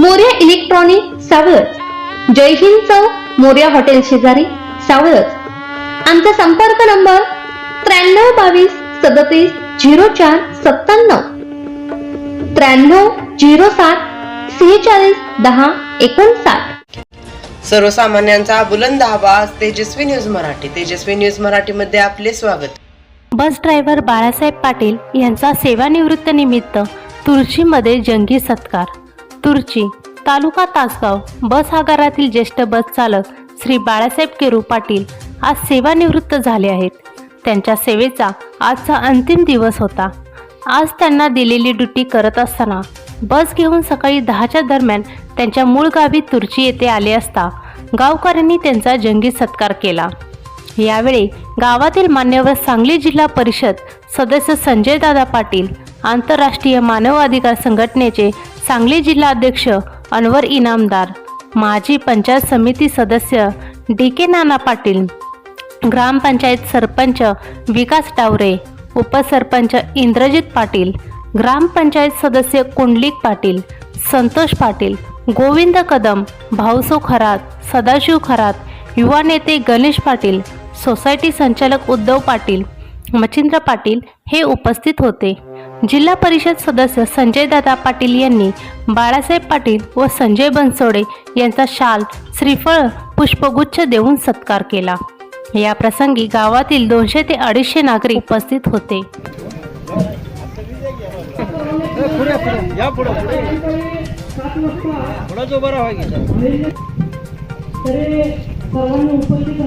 Morya electronic सावळच जय हिंद चौक मोर्या हॉटेल शेजारी सावळच आमचा संपर्क नंबर त्र्याण्णव बावीस सदतीस झिरो चार सत्त्याण्णव. त्र्याण्णव झिरो सात सेहेचाळीस दहा एकोणसाठ. सर्वसामान्यांचा बुलंद आवाज तेजस्वी न्यूज मराठी. तेजस्वी न्यूज मराठीमध्ये आपले स्वागत. बस ड्रायव्हर बाळासाहेब पाटील यांचा सेवानिवृत्त निमित्त तुर्चीमध्ये जंगी सत्कार. तुर्ची तालुका तासगाव बस आगारातील ज्येष्ठ बस चालक श्री बाळासाहेब केरू पाटील आज सेवानिवृत्त झाले आहेत. त्यांच्या सेवेचा आजचा अंतिम दिवस होता. आज त्यांना दिलेली ड्युटी करत असताना बस घेऊन सकाळी दहाच्या दरम्यान त्यांच्या मूळ गावी तुर्ची येथे आले असता गावकऱ्यांनी त्यांचा जंगी सत्कार केला. यावेळी गावातील मान्यवर सांगली जिल्हा परिषद सदस्य संजय दादा पाटील आंतरराष्ट्रीय मानव अधिकार संघटनेचे सांगली जिल्हा अध्यक्ष अनवर इनामदार माजी पंचायत समिती सदस्य डी के नाना पाटील ग्रामपंचायत सरपंच विकास टावरे उपसरपंच इंद्रजित पाटील ग्रामपंचायत सदस्य कुंडलिक पाटील संतोष पाटील गोविंद कदम भाऊसो खरात सदाशिव खरात युवा नेते गणेश पाटील सोसायटी संचालक उद्धव पाटील मच्छिंद्र पाटील हे उपस्थित होते. जिल्हा परिषद सदस्य संजयदादा पाटील यांनी बाळासाहेब पाटील व संजय बनसोडे यांचा शाल श्रीफळ पुष्पगुच्छ देऊन सत्कार केला. या प्रसंगी गावातील दोनशे ते अडीचशे नागरिक उपस्थित होते. सर्वांनी उपस्थित